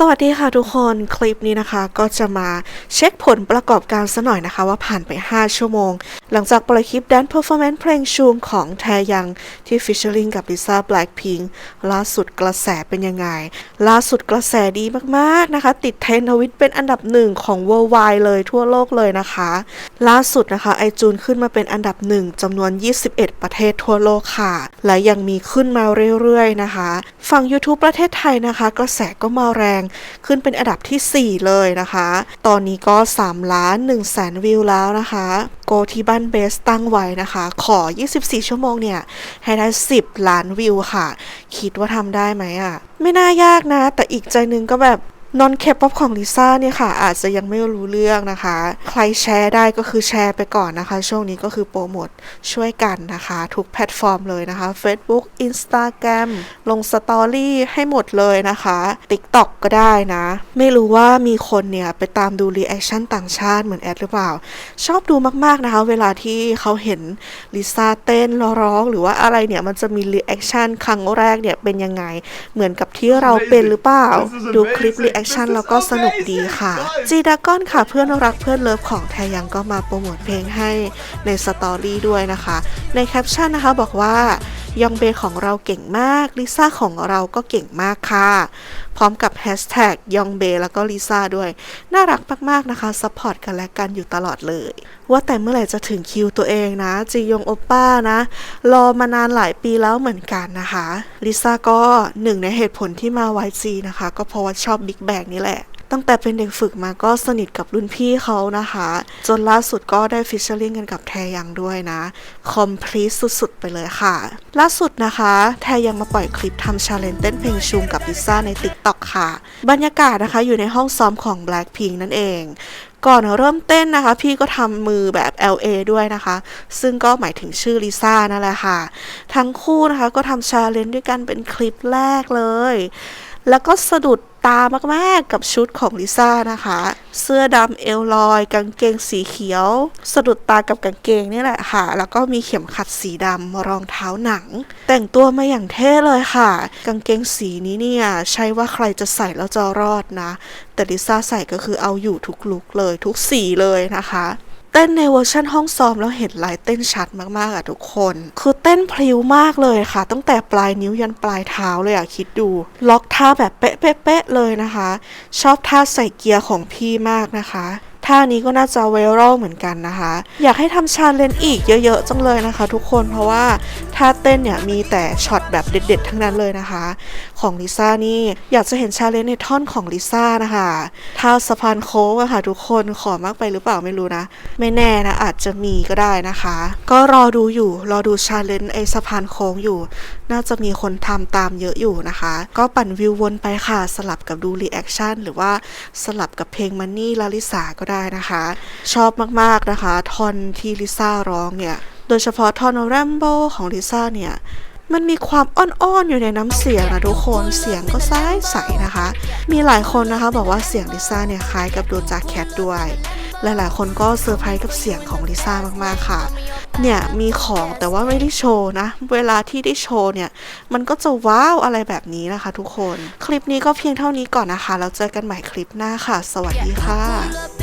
สวัสดีค่ะทุกคนคลิปนี้นะคะก็จะมาเช็คผลประกอบการซะหน่อยนะคะ ว่าผ่านไป 5 ชั่วโมงหลังจากปล่อยคลิป Dance Performance เพลงชูมของแทยังที่ฟิชเชอร์ลิงกับลิซ่าแบล็คพิงล่าสุดกระแสเป็นยังไง ล่าสุดกระแสดีมากๆนะคะ ติดเทรนทวิตเป็นอันดับหนึ่งของ Worldwide เลยทั่วโลกเลยนะคะ ล่าสุดนะคะไอจูนขึ้นมาเป็นอันดับหนึ่งจำนวน 21 ประเทศทั่วโลกค่ะ และยังมีขึ้นมาเรื่อยๆนะคะฝั่ง YouTube ประเทศไทยนะคะ กระแสก็มาแรงขึ้นเป็นอันดับทีสี่4 เลยนะคะ ตอนนี้ก็3ล้าน1แสนวิวแล้วนะคะ โกที่บ้านเบสตั้งไว้นะคะ ขอ 24 ชั่วโมงเนี่ย ให้ได้ 10 ล้านวิวค่ะ คิดว่าทำได้ไหมอะ ไม่น่ายากนะ แต่อีกใจนึงก็แบบ นอนเคป๊อปของลิซ่าเนี่ยค่ะ อาจจะยังไม่รู้เรื่องนะคะ ใครแชร์ได้ก็คือแชร์ไปก่อนนะคะ ช่วงนี้ก็คือโปรโมทช่วยกันนะคะ ทุกแพลตฟอร์มเลยนะคะ Facebook Instagram ลงสตอรี่ให้หมดเลยนะคะ TikTok ก็ได้นะ ไม่รู้ว่ามีคนเนี่ยไปตามดูรีแอคชั่นต่างชาติเหมือนแอดหรือเปล่า ชอบดูมากๆนะคะ เวลาที่เขาเห็นลิซ่าเต้นร้องหรือว่าอะไรเนี่ยมันจะมีรีแอคชั่นครั้งแรกเนี่ยเป็นยังไงเหมือนกับที่เราเป็นหรือเปล่าดูคลิปรีอคชั่นแล้วก็สนุกดีค่ะ จีดากอนค่ะเพื่อนรักเพื่อนเลิฟของแทยังก็มาโปรโมทเพลงให้ในสตอรี่ด้วยนะคะ ในแคปชั่นนะคะบอกว่า ยองเบของเราเก่งมาก ลิซ่าของเราก็เก่งมากค่ะ พร้อมกับแฮชแท็กยองเบแล้วก็ลิซ่าด้วย น่ารักมากๆนะคะซัพพอร์ตกันและกันอยู่ตลอดเลย ว่าแต่เมื่อไหร่จะถึงคิวตัวเองนะ จียงโอป้านะ รอมานานหลายปีแล้วเหมือนกันนะคะ ลิซ่าก็หนึ่งในเหตุผลที่มา YG นะคะ ก็เพราะว่าชอบบิ๊กแบงนี่แหละ ตั้งแต่เป็นเด็กฝึกมาก็สนิทกับรุ่นพี่เขานะคะ จนล่าสุดก็ได้ฟิชเชอร์ลิงกันกับแทยังด้วยนะคอมพลีทสุดๆ ไปเลยค่ะ ล่าสุดนะคะ แทยังมาปล่อยคลิปทำชาเลนจ์เต้นเพลงชุงกับลิซ่าใน TikTok ค่ะ บรรยากาศนะคะอยู่ในห้องซ้อมของ Blackpink นั่นเองก่อนเริ่มเต้นนะคะ พี่ก็ทำมือแบบ LA ด้วยนะคะ ซึ่งก็หมายถึงชื่อลิซ่านั่นแหละค่ะ ทั้งคู่นะคะก็ทำชาเลนจ์ด้วยกันเป็นคลิปแรกเลย แล้วก็สะดุด ตามากๆกับชุดของลิซ่านะคะ เสื้อดำเอวลอย กางเกงสีเขียว สะดุดตากับกางเกงนี่แหละค่ะ แล้วก็มีเข็มขัดสีดำรองเท้าหนัง แต่งตัวมาอย่างเท่เลยค่ะ กางเกงสีนี้เนี่ย ใช่ว่าใครจะใส่แล้วจะรอดนะ แต่ลิซ่าใส่ก็คือเอาอยู่ทุกลุกเลยทุกสีเลยนะคะ ต้นในเวอร์ชันห้องซ้อมแล้วเห็นลายเต้นชัดมากๆอะทุกคน คือเต้นพลิ้วมากเลยค่ะ ตั้งแต่ปลายนิ้วยันปลายเท้าเลยอะคิดดู ล็อกท่าแบบเป๊ะๆๆเลยนะคะ ชอบท่าใส่เกียร์ของพี่มากนะคะ ท่านี้ก็น่าจะไวรัลเหมือนกันนะคะ อยากให้ทำชาเลนจ์อีกเยอะๆจังเลยนะคะ ทุกคนเพราะว่าท่าเต้นเนี่ยมีแต่ช็อตแบบเด็ด ๆ ทั้งนั้นเลยนะคะ ของลิซ่านี่อยากจะเห็นชาเลนจ์ในท่อนของลิซ่านะคะท่าสะพานโค้งอะค่ะทุกคนขอมากไปหรือเปล่าไม่รู้นะ ไม่แน่นะอาจจะมีก็ได้นะคะ ก็รอดูอยู่รอดูชาเลนจ์ไอสะพานโค้งอยู่ น่าจะมีคนทำตามเยอะอยู่นะคะ ก็ปั่นวิววนไปค่ะสลับกับดูรีแอคชั่นหรือว่าสลับกับเพลงมันนี่ลาลิสาก็ได้นะคะ ชอบมากๆนะคะท่อนที่ลิซ่าร้องเนี่ย โดยเฉพาะท่อนแรมโบของลิซ่าเนี่ยมันมีความอ้อนๆ อยู่ในน้ำเสียงนะทุกคน เสียงก็ใสใสนะคะ มีหลายคนนะคะบอกว่าเสียงลิซ่าเนี่ยคล้ายกับโดจาแคทด้วย หลายๆ คนก็เซอร์ไพรส์กับเสียงของลิซ่ามากๆ ค่ะ เนี่ยมีของแต่ว่าไม่ได้โชว์นะ เวลาที่ได้โชว์เนี่ย มันก็จะว้าวอะไรแบบนี้นะคะทุกคน คลิปนี้ก็เพียงเท่านี้ก่อนนะคะ แล้วเจอกันใหม่คลิปหน้าค่ะ สวัสดีค่ะ